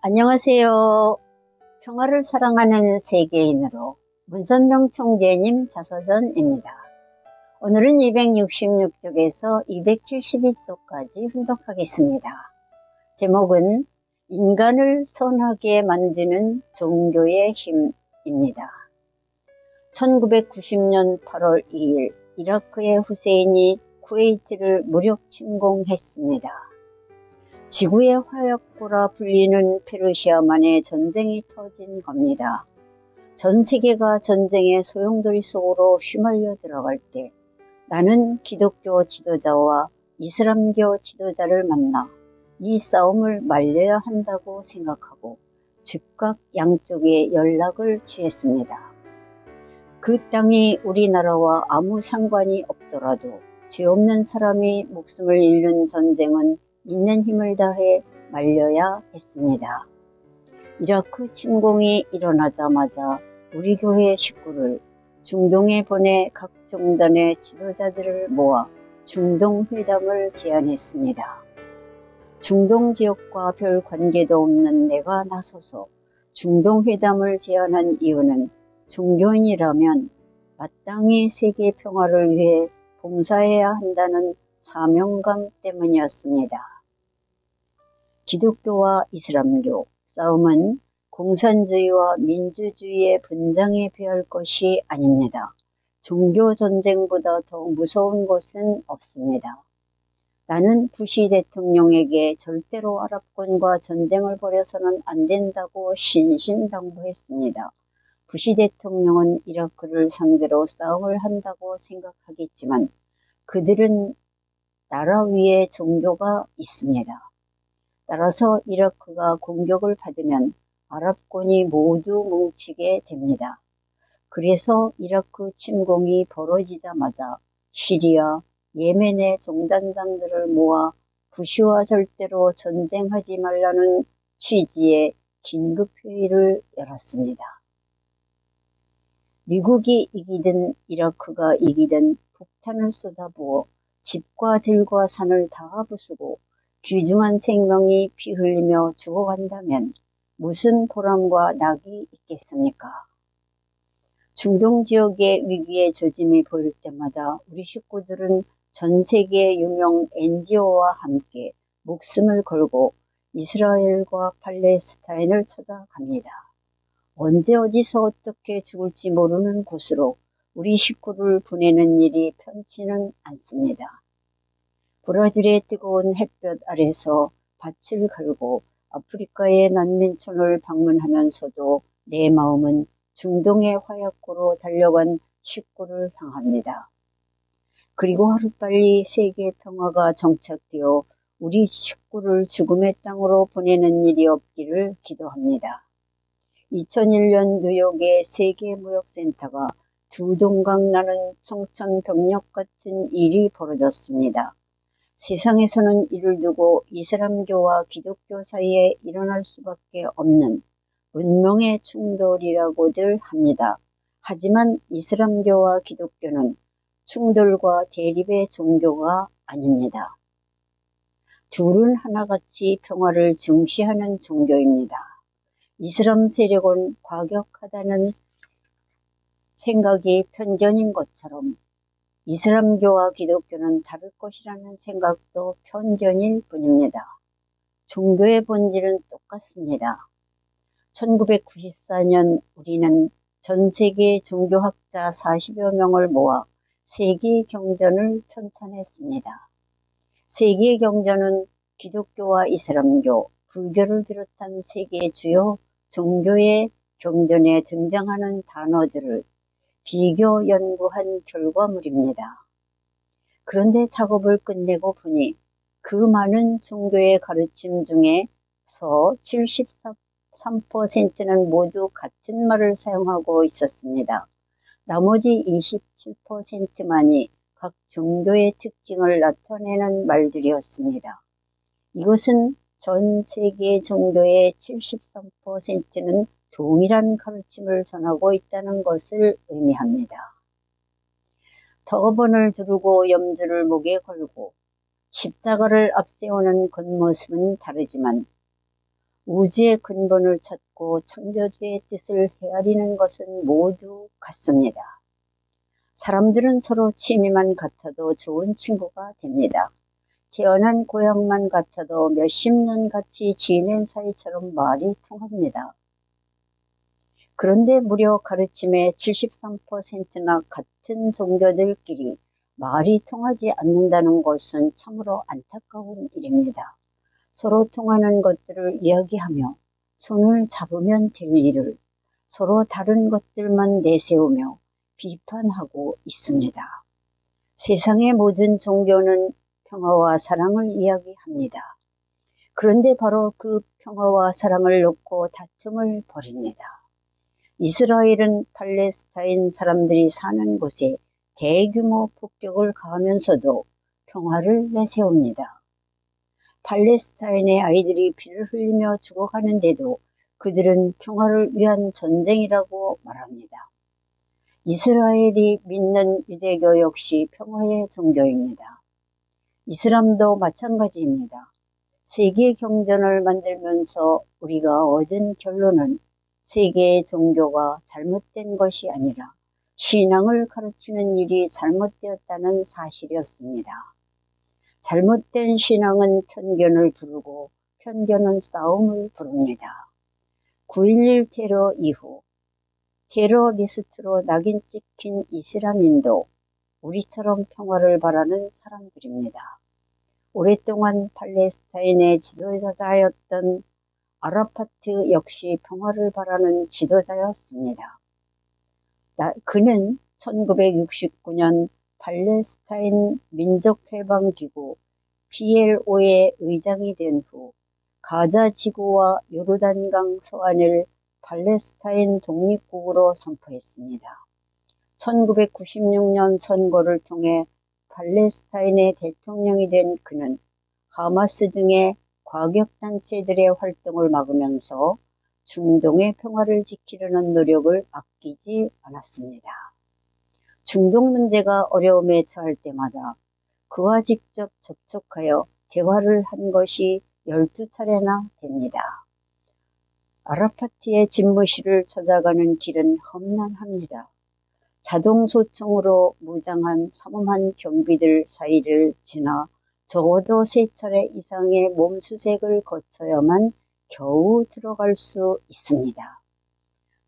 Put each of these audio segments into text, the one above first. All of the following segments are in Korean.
안녕하세요. 평화를 사랑하는 세계인으로 문선명 총재님 자서전입니다. 오늘은 266쪽에서 272쪽까지 훈독하겠습니다. 제목은 인간을 선하게 만드는 종교의 힘입니다. 1990년 8월 2일 이라크의 후세인이 쿠웨이트를 무력 침공했습니다. 지구의 화약고라 불리는 페르시아만의 전쟁이 터진 겁니다. 전 세계가 전쟁의 소용돌이 속으로 휘말려 들어갈 때 나는 기독교 지도자와 이슬람교 지도자를 만나 이 싸움을 말려야 한다고 생각하고 즉각 양쪽에 연락을 취했습니다. 그 땅이 우리나라와 아무 상관이 없더라도 죄 없는 사람이 목숨을 잃는 전쟁은 있는 힘을 다해 말려야 했습니다. 이라크 침공이 일어나자마자 우리 교회 식구를 중동에 보내 각 종단의 지도자들을 모아 중동 회담을 제안했습니다. 중동 지역과 별 관계도 없는 내가 나서서 중동 회담을 제안한 이유는 종교인이라면 마땅히 세계 평화를 위해 봉사해야 한다는 사명감 때문이었습니다. 기독교와 이슬람교 싸움은 공산주의와 민주주의의 분장에 비할 것이 아닙니다. 종교 전쟁보다 더 무서운 것은 없습니다. 나는 부시 대통령에게 절대로 아랍권과 전쟁을 벌여서는 안 된다고 신신당부했습니다. 부시 대통령은 이라크를 상대로 싸움을 한다고 생각하겠지만 그들은 나라 위에 종교가 있습니다. 따라서 이라크가 공격을 받으면 아랍권이 모두 뭉치게 됩니다. 그래서 이라크 침공이 벌어지자마자 시리아, 예멘의 종단장들을 모아 부시와 절대로 전쟁하지 말라는 취지의 긴급회의를 열었습니다. 미국이 이기든 이라크가 이기든 폭탄을 쏟아부어 집과 들과 산을 다 부수고 귀중한 생명이 피 흘리며 죽어간다면 무슨 보람과 낙이 있겠습니까? 중동 지역의 위기의 조짐이 보일 때마다 우리 식구들은 전 세계 유명 NGO와 함께 목숨을 걸고 이스라엘과 팔레스타인을 찾아갑니다. 언제 어디서 어떻게 죽을지 모르는 곳으로 우리 식구를 보내는 일이 편치는 않습니다. 브라질의 뜨거운 햇볕 아래서 밭을 갈고 아프리카의 난민촌을 방문하면서도 내 마음은 중동의 화약고로 달려간 식구를 향합니다. 그리고 하루빨리 세계 평화가 정착되어 우리 식구를 죽음의 땅으로 보내는 일이 없기를 기도합니다. 2001년 뉴욕의 세계무역센터가 두 동강 나는 청천벽력 같은 일이 벌어졌습니다. 세상에서는 이를 두고 이슬람교와 기독교 사이에 일어날 수밖에 없는 운명의 충돌이라고들 합니다. 하지만 이슬람교와 기독교는 충돌과 대립의 종교가 아닙니다. 둘은 하나같이 평화를 중시하는 종교입니다. 이슬람 세력은 과격하다는 생각이 편견인 것처럼 이슬람교와 기독교는 다를 것이라는 생각도 편견일 뿐입니다. 종교의 본질은 똑같습니다. 1994년 우리는 전 세계 종교학자 40여 명을 모아 세계 경전을 편찬했습니다. 세계 경전은 기독교와 이슬람교, 불교를 비롯한 세계 주요 종교의 경전에 등장하는 단어들을 비교 연구한 결과물입니다. 그런데 작업을 끝내고 보니 그 많은 종교의 가르침 중에서 73%는 모두 같은 말을 사용하고 있었습니다. 나머지 27%만이 각 종교의 특징을 나타내는 말들이었습니다. 이것은 전 세계 종교의 73%는 동일한 가르침을 전하고 있다는 것을 의미합니다. 터번을 두르고 염주를 목에 걸고 십자가를 앞세우는 겉모습은 다르지만 우주의 근본을 찾고 창조주의 뜻을 헤아리는 것은 모두 같습니다. 사람들은 서로 취미만 같아도 좋은 친구가 됩니다. 태어난 고향만 같아도 몇십 년 같이 지낸 사이처럼 말이 통합니다. 그런데 무려 가르침의 73%나 같은 종교들끼리 말이 통하지 않는다는 것은 참으로 안타까운 일입니다. 서로 통하는 것들을 이야기하며 손을 잡으면 될 일을 서로 다른 것들만 내세우며 비판하고 있습니다. 세상의 모든 종교는 평화와 사랑을 이야기합니다. 그런데 바로 그 평화와 사랑을 놓고 다툼을 벌입니다. 이스라엘은 팔레스타인 사람들이 사는 곳에 대규모 폭격을 가하면서도 평화를 내세웁니다. 팔레스타인의 아이들이 피를 흘리며 죽어가는데도 그들은 평화를 위한 전쟁이라고 말합니다. 이스라엘이 믿는 유대교 역시 평화의 종교입니다. 이슬람도 마찬가지입니다. 세계 경전을 만들면서 우리가 얻은 결론은 세계의 종교가 잘못된 것이 아니라 신앙을 가르치는 일이 잘못되었다는 사실이었습니다. 잘못된 신앙은 편견을 부르고 편견은 싸움을 부릅니다. 9.11 테러 이후 테러 리스트로 낙인 찍힌 이슬람인도 우리처럼 평화를 바라는 사람들입니다. 오랫동안 팔레스타인의 지도자였던 아라파트 역시 평화를 바라는 지도자였습니다. 그는 1969년 팔레스타인 민족해방기구 PLO의 의장이 된 후 가자 지구와 요르단강 서안을 팔레스타인 독립국으로 선포했습니다. 1996년 선거를 통해 팔레스타인의 대통령이 된 그는 하마스 등의 과격단체들의 활동을 막으면서 중동의 평화를 지키려는 노력을 아끼지 않았습니다. 중동 문제가 어려움에 처할 때마다 그와 직접 접촉하여 대화를 한 것이 12차례나 됩니다. 아라파트의 집무실을 찾아가는 길은 험난합니다. 자동 소총으로 무장한 삼엄한 경비들 사이를 지나 적어도 세 차례 이상의 몸 수색을 거쳐야만 겨우 들어갈 수 있습니다.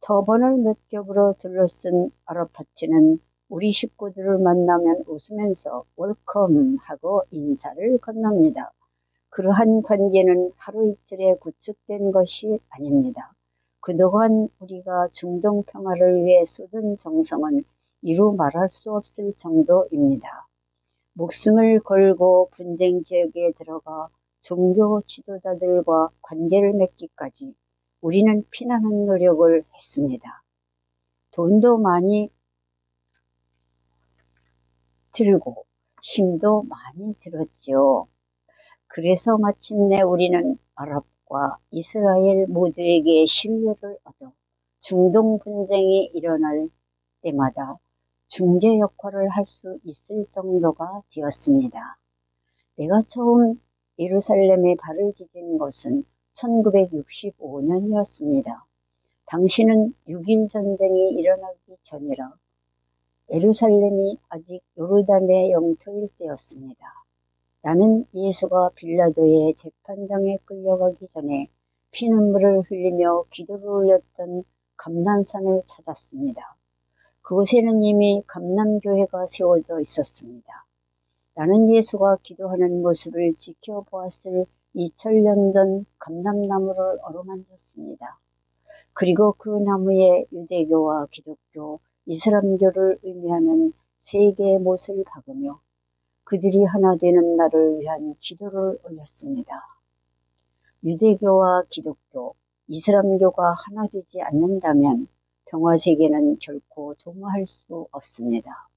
터번을 몇 겹으로 둘러쓴 아라파트는 우리 식구들을 만나면 웃으면서 웰컴 하고 인사를 건넙니다. 그러한 관계는 하루 이틀에 구축된 것이 아닙니다. 그동안 우리가 중동 평화를 위해 쏟은 정성은 이루 말할 수 없을 정도입니다. 목숨을 걸고 분쟁 지역에 들어가 종교 지도자들과 관계를 맺기까지 우리는 피나는 노력을 했습니다. 돈도 많이 들고 힘도 많이 들었지요. 그래서 마침내 우리는 아랍과 이스라엘 모두에게 신뢰를 얻어 중동 분쟁이 일어날 때마다 중재 역할을 할 수 있을 정도가 되었습니다. 내가 처음 예루살렘에 발을 디딘 것은 1965년이었습니다. 당시는 6.1 전쟁이 일어나기 전이라 예루살렘이 아직 요르단의 영토일 때였습니다. 나는 예수가 빌라도의 재판장에 끌려가기 전에 피눈물을 흘리며 기도를 올렸던 감난산을 찾았습니다. 그곳에는 이미 감남교회가 세워져 있었습니다. 나는 예수가 기도하는 모습을 지켜보았을 2000년 전 감람나무를 어루만졌습니다. 그리고 그 나무에 유대교와 기독교, 이슬람교를 의미하는 세 개의 못을 박으며 그들이 하나 되는 날을 위한 기도를 올렸습니다. 유대교와 기독교, 이슬람교가 하나 되지 않는다면 평화세계는 결코 도모할 수 없습니다.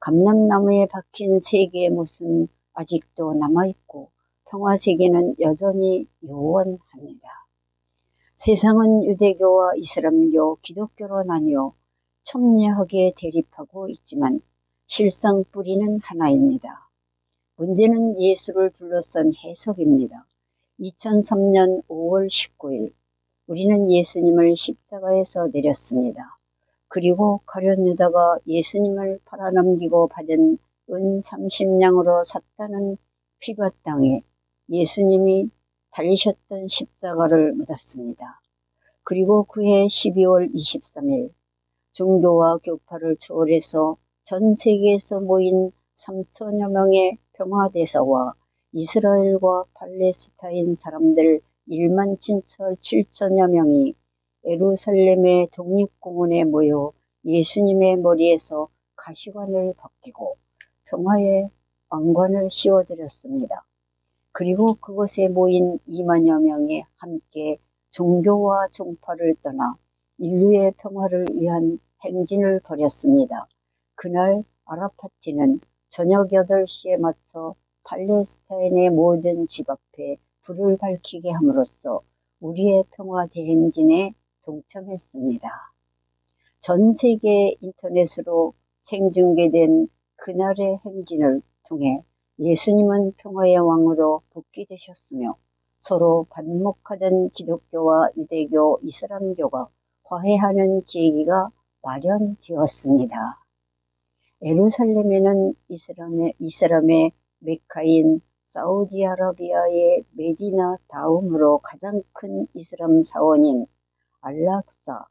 감람나무에 박힌 세 개의 못은 아직도 남아있고 평화세계는 여전히 요원합니다. 세상은 유대교와 이슬람교, 기독교로 나뉘어 첨예하게 대립하고 있지만 실상 뿌리는 하나입니다. 문제는 예수를 둘러싼 해석입니다. 2003년 5월 19일 우리는 예수님을 십자가에서 내렸습니다. 그리고 가련 유다가 예수님을 팔아넘기고 받은 은 30냥으로 샀다는 피바 땅에 예수님이 달리셨던 십자가를 묻었습니다. 그리고 그해 12월 23일 종교와 교파를 초월해서 전 세계에서 모인 3천여 명의 평화대사와 이스라엘과 팔레스타인 사람들 1만 7천여 명이 에루살렘의 독립공원에 모여 예수님의 머리에서 가시관을 벗기고 평화의 왕관을 씌워드렸습니다. 그리고 그곳에 모인 2만여 명이 함께 종교와 종파를 떠나 인류의 평화를 위한 행진을 벌였습니다. 그날 아라파티는 저녁 8시에 맞춰 팔레스타인의 모든 집 앞에 불을 밝히게 함으로써 우리의 평화 대행진에 동참했습니다. 전 세계 인터넷으로 생중계된 그날의 행진을 통해 예수님은 평화의 왕으로 복귀되셨으며 서로 반목하던 기독교와 유대교, 이슬람교가 화해하는 계기가 마련되었습니다. 에루살렘에는 이슬람의, 이슬람의 메카인 사우디아라비아의 메디나 다음으로 가장 큰 이슬람 사원인 알락사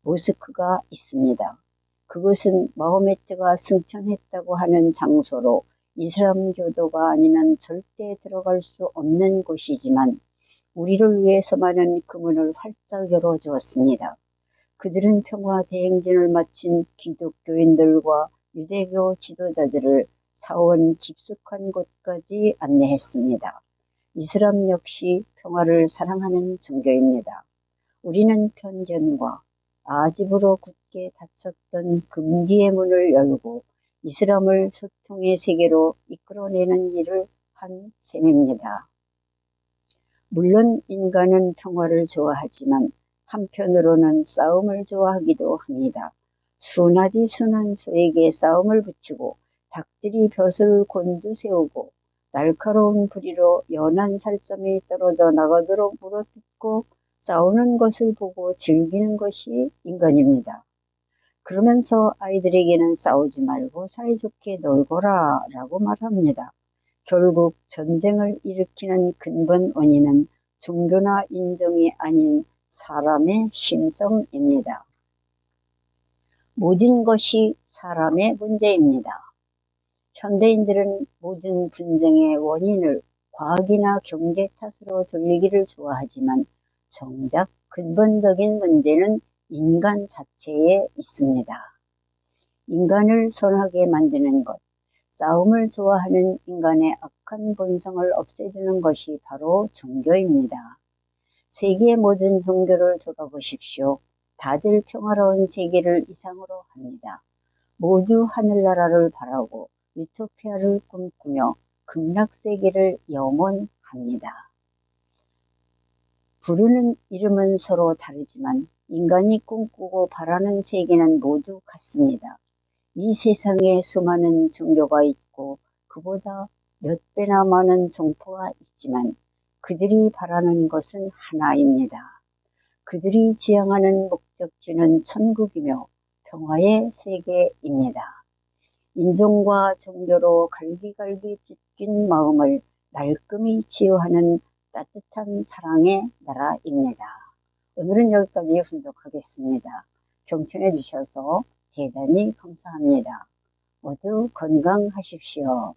모스크가 있습니다. 그것은 마호메트가 승천했다고 하는 장소로 이슬람교도가 아니면 절대 들어갈 수 없는 곳이지만 우리를 위해서만은 그 문을 활짝 열어주었습니다. 그들은 평화 대행진을 마친 기독교인들과 유대교 지도자들을 사원 깊숙한 곳까지 안내했습니다. 이슬람 역시 평화를 사랑하는 종교입니다. 우리는 편견과 아집으로 굳게 닫혔던 금기의 문을 열고 이슬람을 소통의 세계로 이끌어내는 일을 한 셈입니다. 물론 인간은 평화를 좋아하지만 한편으로는 싸움을 좋아하기도 합니다. 순하디 순한 소에게 싸움을 붙이고 닭들이 벼슬 곤두 세우고 날카로운 부리로 연한 살점이 떨어져 나가도록 물어뜯고 싸우는 것을 보고 즐기는 것이 인간입니다. 그러면서 아이들에게는 싸우지 말고 사이좋게 놀거라 라고 말합니다. 결국 전쟁을 일으키는 근본 원인은 종교나 인종이 아닌 사람의 심성입니다. 모든 것이 사람의 문제입니다. 현대인들은 모든 분쟁의 원인을 과학이나 경제 탓으로 돌리기를 좋아하지만 정작 근본적인 문제는 인간 자체에 있습니다. 인간을 선하게 만드는 것, 싸움을 좋아하는 인간의 악한 본성을 없애주는 것이 바로 종교입니다. 세계의 모든 종교를 돌아보십시오. 다들 평화로운 세계를 이상으로 합니다. 모두 하늘나라를 바라고 유토피아를 꿈꾸며 극락세계를 영원합니다. 부르는 이름은 서로 다르지만 인간이 꿈꾸고 바라는 세계는 모두 같습니다. 이 세상에 수많은 종교가 있고 그보다 몇 배나 많은 종포가 있지만 그들이 바라는 것은 하나입니다. 그들이 지향하는 목적지는 천국이며 평화의 세계입니다. 인종과 종교로 갈기갈기 찢긴 마음을 말끔히 치유하는 따뜻한 사랑의 나라입니다. 오늘은 여기까지 훈독하겠습니다. 경청해 주셔서 대단히 감사합니다. 모두 건강하십시오.